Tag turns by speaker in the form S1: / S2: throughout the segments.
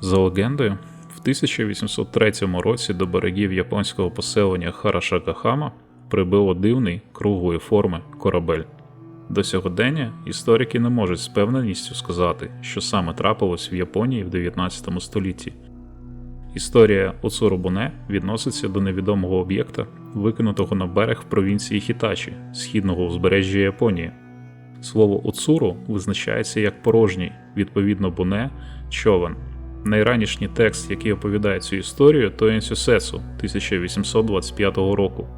S1: За легендою, в 1803 році до берегів японського поселення Харашакахама прибило дивний круглої форми корабель. До сьогодення історики не можуть з певненістю сказати, що саме трапилось в Японії в 19 столітті. Історія Оцурубуне відноситься до невідомого об'єкта, викинутого на берег в провінції Хітачі, східного узбережжя Японії. Слово Оцуру визначається як порожній, відповідно буне човен. Найранішній текст, який оповідає цю історію, то Енсюсесу 1825 року.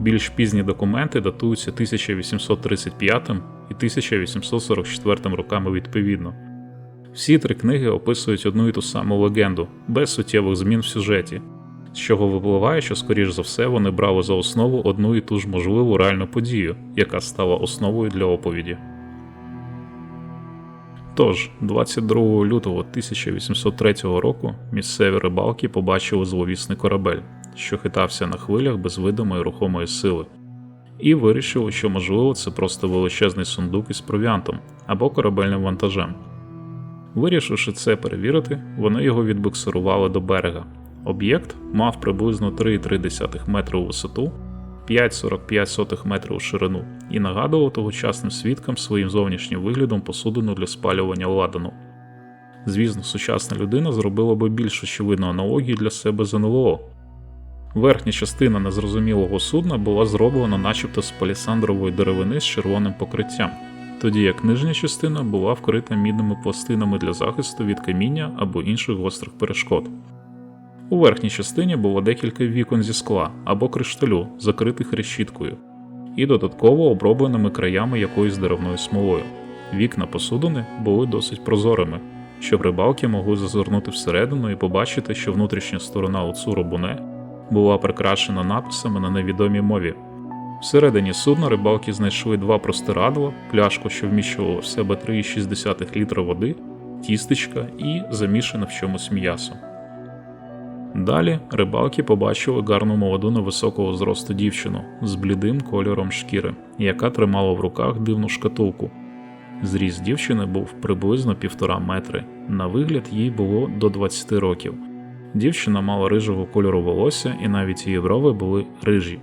S1: Більш пізні документи датуються 1835 і 1844 роками відповідно. Всі три книги описують одну і ту саму легенду, без суттєвих змін в сюжеті, з чого випливає, що, скоріш за все, вони брали за основу одну і ту ж можливу реальну подію, яка стала основою для оповіді. Тож, 22 лютого 1803 року місцеві рибалки побачили зловісний корабель, що хитався на хвилях без видимої рухомої сили, і вирішили, що можливо це просто величезний сундук із провіантом або корабельним вантажем. Вирішивши це перевірити, вони його відбуксирували до берега. Об'єкт мав приблизно 3,3 метри у висоту, 5,45 метрів у ширину і нагадував тогочасним свідкам своїм зовнішнім виглядом посудину для спалювання ладану. Звісно, сучасна людина зробила би більш очевидну аналогію для себе з НЛО. Верхня частина незрозумілого судна була зроблена начебто з палісандрової деревини з червоним покриттям, тоді як нижня частина була вкрита мідними пластинами для захисту від каміння або інших гострих перешкод. У верхній частині було декілька вікон зі скла або кришталю, закритих решіткою, і додатково обробленими краями якоюсь деревною смолою. Вікна посудини були досить прозорими, щоб рибалки могли зазирнути всередину і побачити, що внутрішня сторона Уцуру Буне була прикрашена написами на невідомій мові. Всередині судна рибалки знайшли два простирадла, пляшку, що вміщувала в себе 3,6 літра води, тістечка і замішане в чомусь м'ясо. Далі рибалки побачили гарну молоду невисокого зросту дівчину з блідим кольором шкіри, яка тримала в руках дивну шкатулку. Зріст дівчини був приблизно півтора метри. На вигляд їй було до 20 років. Дівчина мала рижого кольору волосся, і навіть її брови були рижі.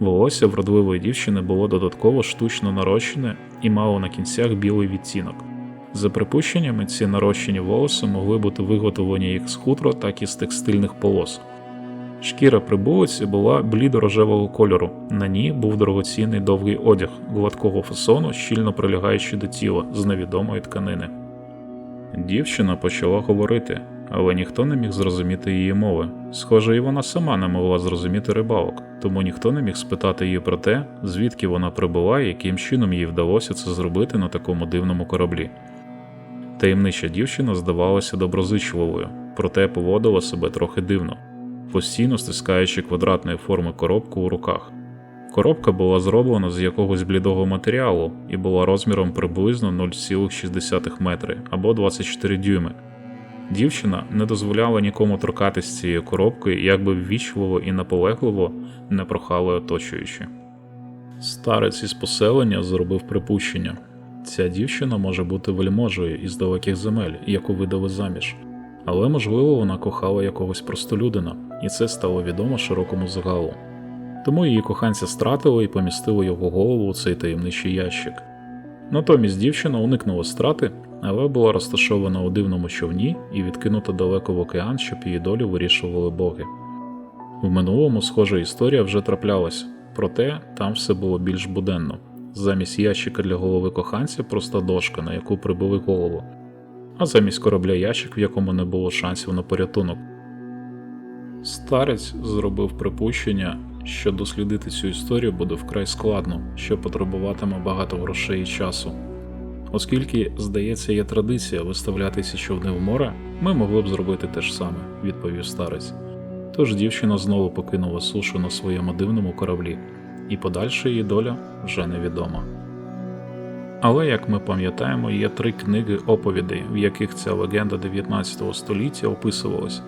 S1: Волосся вродливої дівчини було додатково штучно нарощене і мало на кінцях білий відтінок. За припущеннями, ці нарощені волоси могли бути виготовлені як з хутро, так і з текстильних полос. Шкіра прибулиці була блідо-рожевого кольору, на ній був дорогоцінний довгий одяг гладкого фасону, щільно прилягаючи до тіла з невідомої тканини. Дівчина почала говорити, але ніхто не міг зрозуміти її мови. Схоже, і вона сама не могла зрозуміти рибалок, тому ніхто не міг спитати її про те, звідки вона прибула і яким чином їй вдалося це зробити на такому дивному кораблі. Таємнича дівчина здавалася доброзичливою, проте поводила себе трохи дивно, постійно стискаючи квадратної форми коробку у руках. Коробка була зроблена з якогось блідого матеріалу і була розміром приблизно 0,6 метри або 24 дюйми. Дівчина не дозволяла нікому торкатись цієї коробки, як би ввічливо і наполегливо не прохали оточуючи. Старець із поселення зробив припущення. Ця дівчина може бути вельможею із далеких земель, яку видали заміж, але можливо вона кохала якогось простолюдина, і це стало відомо широкому загалу. Тому її коханця стратили і помістили його голову у цей таємничий ящик. Натомість дівчина уникнула страти, але була розташована у дивному човні і відкинута далеко в океан, щоб її долю вирішували боги. В минулому схожа історія вже траплялася, проте там все було більш буденно. Замість ящика для голови коханця проста дошка, на яку прибили голову, а замість корабля ящик, в якому не було шансів на порятунок. Старець зробив припущення, що дослідити цю історію буде вкрай складно, що потребуватиме багато грошей і часу. Оскільки, здається, є традиція виставляти ці човни в море, ми могли б зробити те ж саме, відповів старець. Тож дівчина знову покинула сушу на своєму дивному кораблі, і подальша її доля вже невідома. Але, як ми пам'ятаємо, є три книги оповідей, в яких ця легенда 19 століття описувалась.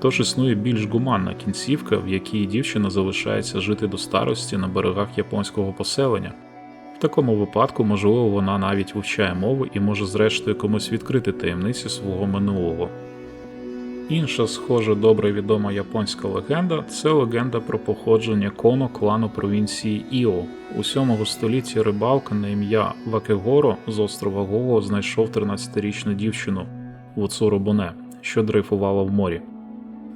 S1: Тож існує більш гуманна кінцівка, в якій дівчина залишається жити до старості на берегах японського поселення. В такому випадку, можливо, вона навіть вивчає мову і може зрештою комусь відкрити таємниці свого минулого. Інша схоже добре відома японська легенда це легенда про походження коно клану провінції Іо. У 7 столітті рибалка на ім'я Вакегоро з острова Гого знайшов 13-річну дівчину Вуцуру Боне, що дрейфувала в морі.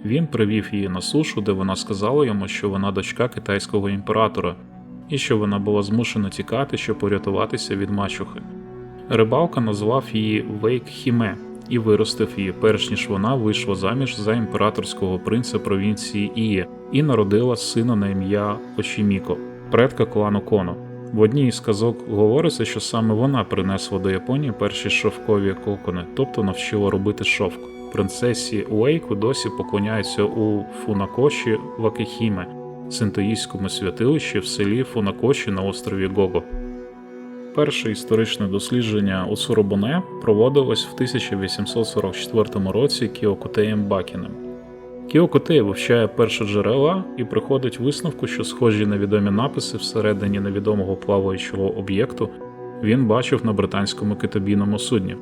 S1: Він привів її на сушу, де вона сказала йому, що вона дочка китайського імператора, і що вона була змушена тікати, щоб порятуватися від мачухи. Рибалка назвав її Вейк Хіме і виростив її, перш ніж вона вийшла заміж за імператорського принца провінції Іє і народила сина на ім'я Очіміко, предка клану Коно. В одній із казок говориться, що саме вона принесла до Японії перші шовкові кокони, тобто навчила робити шовк. Принцесі Уейку досі поклоняються у Фунакоші Вакехіме, синтоїстському святилищі в селі Фунакоші на острові Гого. Перше історичне дослідження у Суробоне проводилось в 1844 році Кіокутеєм Бакіним. Кіокутей вивчає перші джерела і приходить висновку, що схожі невідомі написи всередині невідомого плаваючого об'єкту він бачив на британському китобійному судні.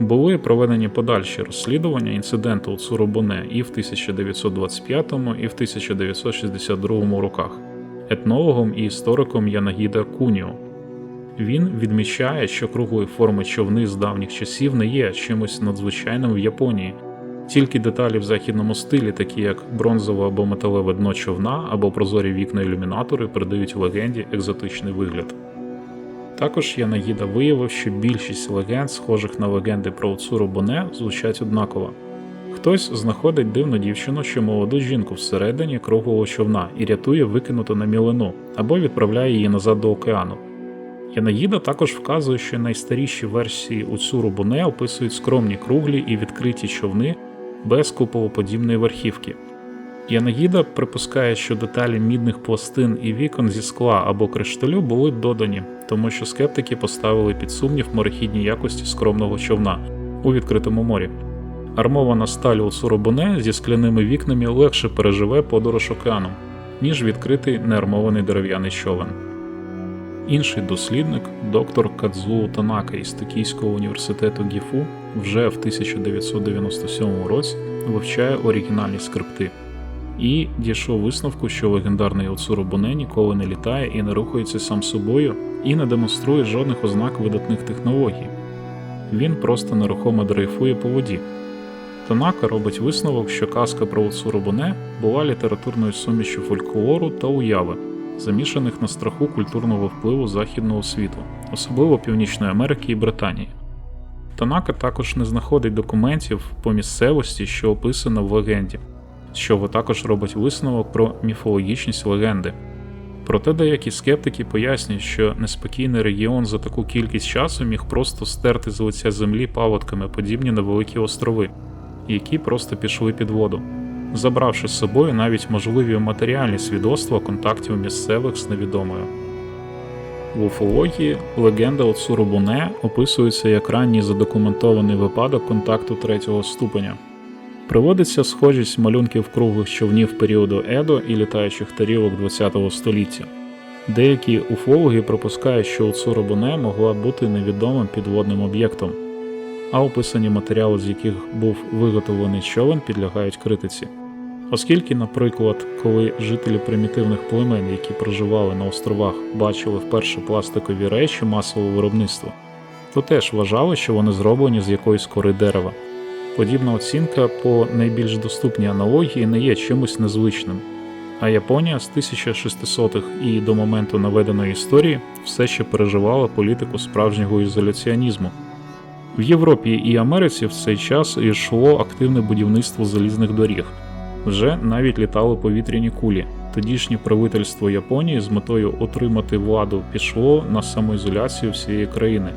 S1: Були проведені подальші розслідування інциденту у Цуробоне і в 1925 і в 1962 роках етнологом і істориком Янагіда Куніо. Він відмічає, що круглої форми човни з давніх часів не є чимось надзвичайним в Японії, тільки деталі в західному стилі, такі як бронзове або металеве дно човна або прозорі вікна ілюмінатори, придають легенді екзотичний вигляд. Також Янагіда виявив, що більшість легенд, схожих на легенди про Уцуру Боне, звучать однаково. Хтось знаходить дивну дівчину чи молоду жінку всередині круглого човна і рятує викинуту на мілину або відправляє її назад до океану. Янаїда також вказує, що найстаріші версії Уцуру Боне описують скромні круглі і відкриті човни без куполоподібної верхівки. Янагіда припускає, що деталі мідних пластин і вікон зі скла або кришталю були додані, тому що скептики поставили під сумнів морехідні якості скромного човна у відкритому морі. Армована сталь Уцуру Боне зі скляними вікнами легше переживе подорож океаном, ніж відкритий неармований дерев'яний човен. Інший дослідник, доктор Кадзуо Танака із Токійського університету Гіфу, вже в 1997 році вивчає оригінальні скрипти і дійшов висновку, що легендарний Оцуру Боне ніколи не літає і не рухається сам собою, і не демонструє жодних ознак видатних технологій. Він просто нерухомо дрейфує по воді. Танака робить висновок, що казка про Оцуру Боне була літературною сумішю фольклору та уяви замішаних на страху культурного впливу західного світу, особливо Північної Америки і Британії. Танака також не знаходить документів по місцевості, що описано в легенді, з чого також робить висновок про міфологічність легенди. Проте деякі скептики пояснюють, що неспокійний регіон за таку кількість часу міг просто стерти з лиця землі паводками, подібні на великі острови, які просто пішли під воду забравши з собою навіть можливі матеріальні свідоцтва контактів місцевих з невідомою. В уфології легенда Оцуру Буне описується як ранній задокументований випадок контакту третього ступеня. Приводиться схожість малюнків круглих човнів періоду Едо і літаючих тарілок ХХ століття. Деякі уфологи припускають, що Оцуру Буне могла бути невідомим підводним об'єктом, а описані матеріали, з яких був виготовлений човен, підлягають критиці. Оскільки, наприклад, коли жителі примітивних племен, які проживали на островах, бачили вперше пластикові речі масового виробництва, то теж вважали, що вони зроблені з якоїсь кори дерева. Подібна оцінка по найбільш доступній аналогії не є чимось незвичним. А Японія з 1600-х і до моменту наведеної історії все ще переживала політику справжнього ізоляціонізму. В Європі і Америці в цей час йшло активне будівництво залізних доріг. Вже навіть літали повітряні кулі. Тодішнє правительство Японії з метою отримати владу пішло на самоізоляцію всієї країни.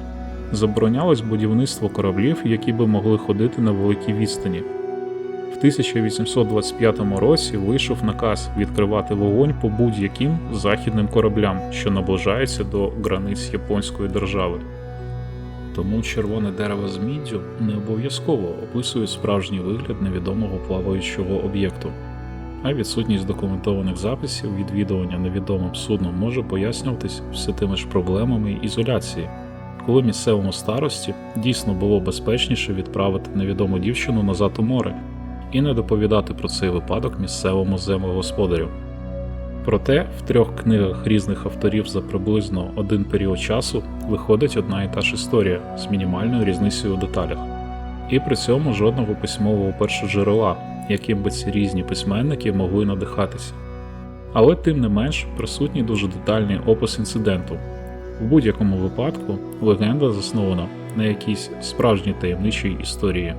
S1: Заборонялось будівництво кораблів, які би могли ходити на великій відстані. В 1825 році вийшов наказ відкривати вогонь по будь-яким західним кораблям, що наближаються до границь японської держави. Тому червоне дерево з міддю не обов'язково описує справжній вигляд невідомого плаваючого об'єкту, а відсутність документованих записів відвідування невідомим судном може пояснюватись все тими ж проблемами ізоляції, коли місцевому старості дійсно було безпечніше відправити невідому дівчину назад у море, і не доповідати про цей випадок місцевому землегосподарю. Проте в трьох книгах різних авторів за приблизно один період часу виходить одна і та ж історія з мінімальною різницею у деталях, і при цьому жодного письмового першоджерела, яким би ці різні письменники могли надихатися. Але тим не менш присутній дуже детальний опис інциденту. В будь-якому випадку легенда заснована на якійсь справжній таємничій історії.